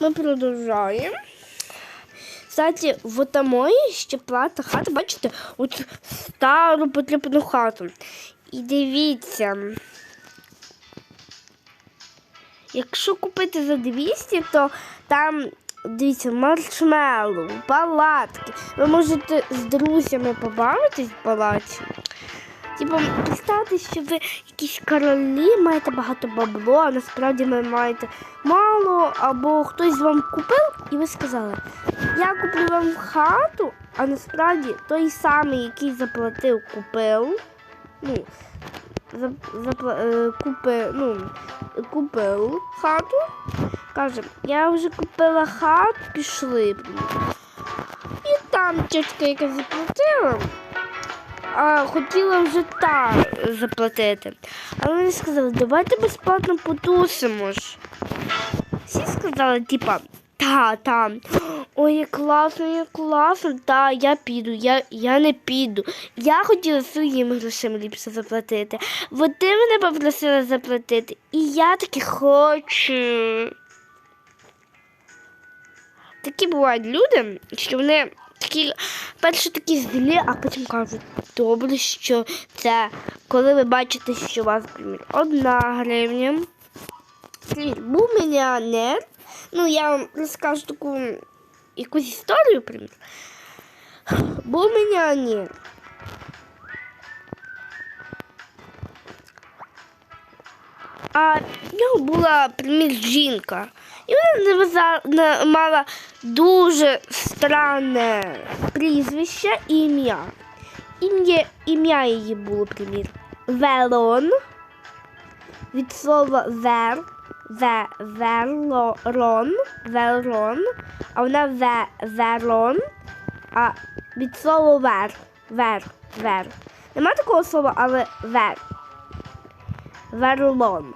ми продовжуємо. Кстати, в отамої ще плата хата, бачите, от стару потрібну хату. І дивіться. Якщо купити за 200, то там, дивіться, маршмеллоу, палатки. Ви можете з друзями побавитись в палаці. Типу, представте, що ви якісь королі, маєте багато бабло, а насправді ви маєте мало, або хтось вам купив, і ви сказали, я куплю вам хату, а насправді той самий, який заплатив, купив. Ну, запла, е, купи, ну, купив хату. Каже, я вже купила хату, пішли. І там тітка, яка заплатила, а хотіла вже та заплатити. Але вони сказали, давайте безплатно потусимо ж. Всі сказали, типа, та, та. Ой, класно, як класно, та я піду, я, я не піду. Я хотіла своїми грошима ліпше заплатити. Бо мене попросила заплатити. І я таки хочу. Такі бувають люди, що вони такі перше такі злі, а потім кажуть, добре, що це коли ви бачите, що у вас одна гривня. Скажіть, був мільйонер. Ну, я вам розкажу таку якусь історію, примір. Був мільйонер. А в нього була примір жінка. І вона мала дуже странне прізвище і ім'я. Ім'я, ім'я її було, примір. Велон. Від слова вер. Ве, верлорон. Велрон. А вона ве, верон. А від слова вер. Вер. Вер. Нема такого слова, але вер. Верлон.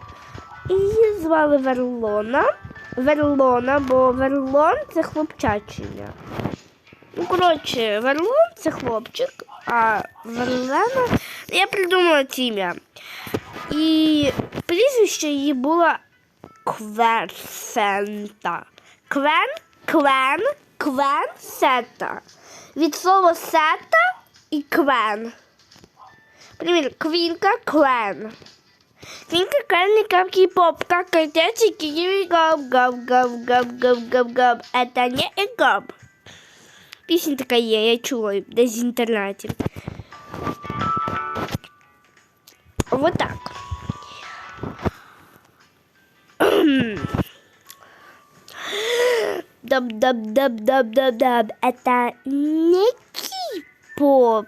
І її звали Верлона. Верлона, бо Верлон це хлопчачення. Ну, коротше, Верлон це хлопчик, а Верлена. Я придумала ім'я. І прізвище її було Кверсента. Квен, квен, квен, сета. Від слова сета і квен. Примір, квінка, квен. Квінка, квен, капки, попка, котячий, киви, гав, гав, гав, гав, гав, гав, гав. Это не гав. Пісня така є, я чула десь в Даб-даб-даб-даб-даб-даб. Это не кей-поп.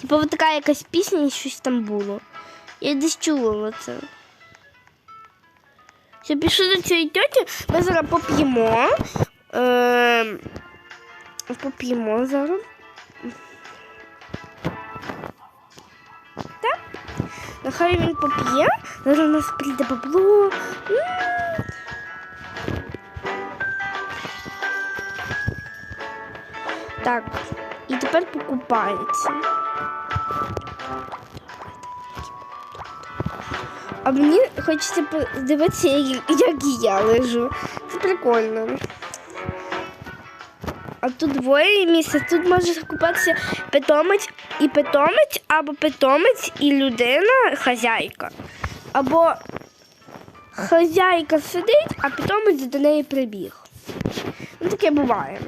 Типа вот така якась пісня щось там було. Я десь чула це. Все, пішли до цієї тьоті, ми зараз поп'ємо. Е, поп'ємо зараз. Так? Нехай він поп'є, зараз у нас прийде бабло. М. Так, і тепер покупається. А мені хочеться подивитися, як я лежу. Це прикольно. А тут двоє місць, тут може купатися питомець і питомець, або питомець і людина, хазяйка. Або хазяйка сидить, а питомець до неї прибіг. Ну таке буває.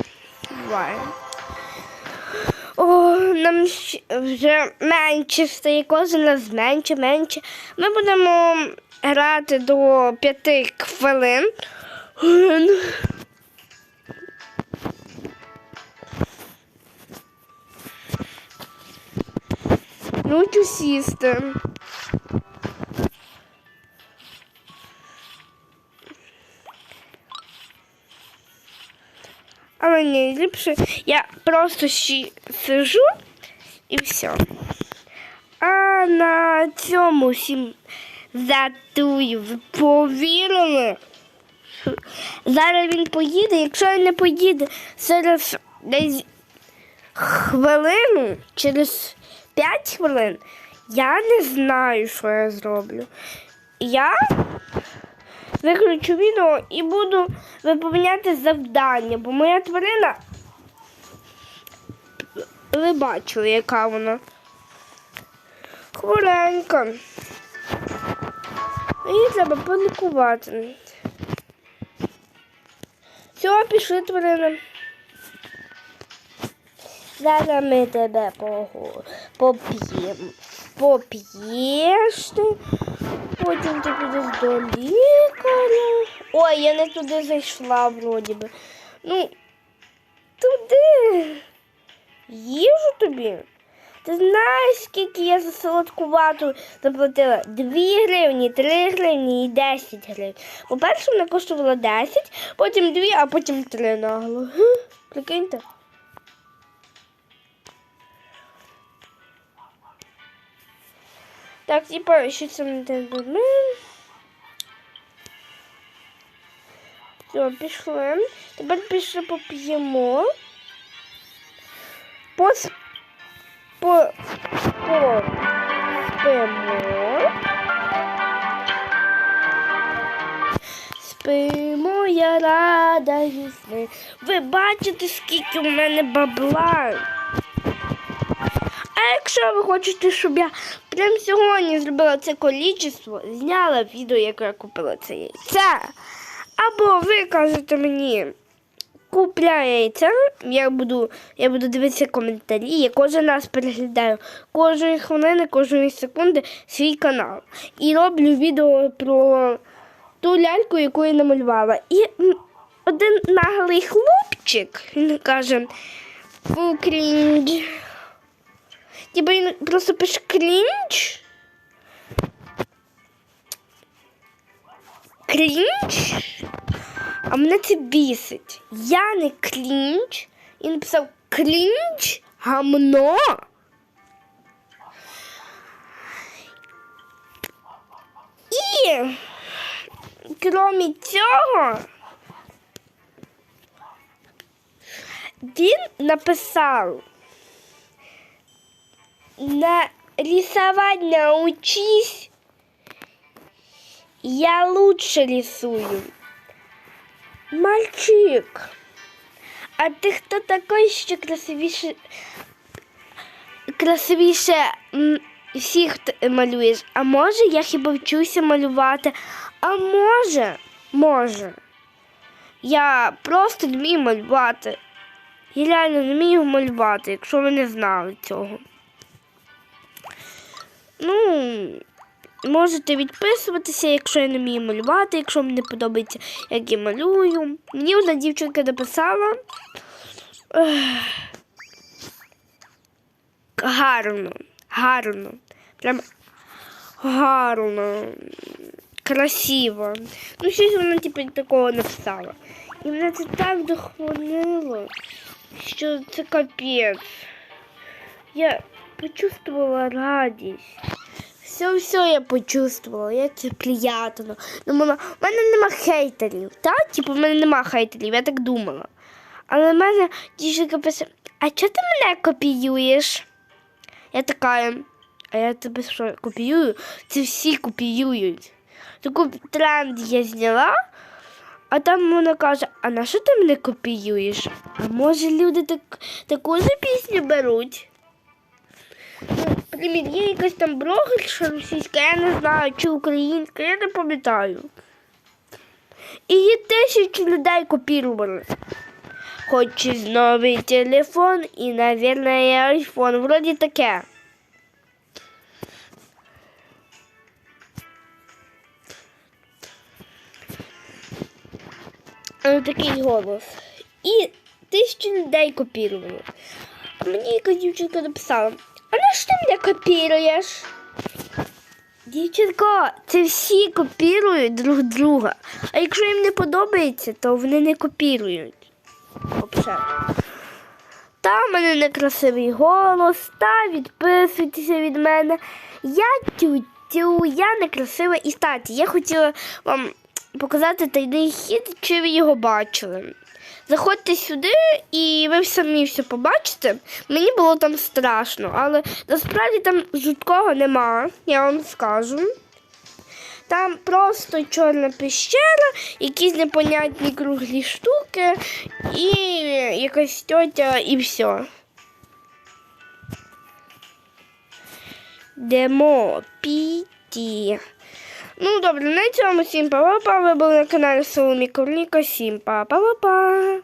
Буває. О, нам вже менше стає, кожен раз менше, менше. Ми будемо грати до п'яти хвилин. Ну, сісти. Але ні, ліпше я просто щі- сижу і все. А на цьому всім затую. Повірили? Зараз він поїде, якщо він не поїде, через десь хвилину, через 5 хвилин, я не знаю, що я зроблю. Я виключу відео і буду виповняти завдання, бо моя тварина. Ви бачили, яка вона. Хворенька. Її треба полікувати. Все, пішли тварина. Зараз ми тебе поп'ємо. Поп'єш ти. Потім ти підеш до лікаря. Ой, я не туди зайшла вроді би. Ну, туди. Їжу тобі. Ти знаєш, скільки я за солодкувату заплатила? 2 гривні, 3 гривні і 10 гривень. По-перше, вона коштувала 10, потім 2, а потім 3 нагло. Прикиньте. Так, типа, що це. Все, пішли. Тепер пішли поп'ємо. Пос... По... По... Спимо. Спимо, я рада сни. Ви бачите, скільки у мене бабла. Якщо ви хочете, щоб я прямо сьогодні зробила це количество, зняла відео, як я купила це яйце. Або ви кажете мені, купляй яйця, я буду, я буду дивитися коментарі, я кожен раз переглядаю кожної хвилини, кожної секунди свій канал. І роблю відео про ту ляльку, яку я намалювала. І один наглий хлопчик, він каже, крінж. Типа просто пише крінж. Крінж? А мене це бісить. Я не крінж. І написав крінж гамно. І крім цього, він написав на рисовать научись, я лучше рисую. Мальчик, а ти хто такий, що красивіше, красивіше всіх т- малюєш? А може, я хіба вчуся малювати? А може, може, я просто не вмію малювати. Я реально не вмію малювати, якщо ви не знали цього. Ну, можете відписуватися, якщо я не вмію малювати, якщо мені не подобається, як я малюю. Мені одна дівчинка написала. Гарно, гарно. Прям гарно. Красиво. Ну, щось вона типу такого написала. І мене це так дохвалило, що це капець. Я почувствовала радість. Все, все я почувствовала, як це приємно. Думала, в мене нема хейтерів, так? Типу, в мене нема хейтерів, я так думала. Але в мене дівчинка пише, а чого ти мене копіюєш? Я така, а я тебе що, копіюю? Це всі копіюють. Таку тренд я зняла, а там вона каже, а на що ти мене копіюєш? А може люди так, таку ж пісню беруть? Примір, є якась там блогерша російська, я не знаю, чи українська, я не пам'ятаю. І її тисячі людей копірували. Хочеш новий телефон і, наверное, айфон. Вроді таке. Е, Такий голос. І тисячі людей копірували. А мені якась дівчинка написала, а що ти мене копіруєш? Дівчинко, це всі копірують друг друга. А якщо їм не подобається, то вони не копірують. Взагалі. Та в мене некрасивий голос, та відписуйтеся від мене. Я тю-тю, я некрасива. І статі, я хотіла вам показати тайний хід, чи ви його бачили. Заходьте сюди і ви самі все побачите. Мені було там страшно, але насправді там жуткого нема, я вам скажу. Там просто чорна пещера, якісь непонятні круглі штуки і якась тьотя і все. Демо піті. Ну, добре, на цьому всім па-па-па. Ви були на каналі Соломі Корніка. Всім па-па-па-па.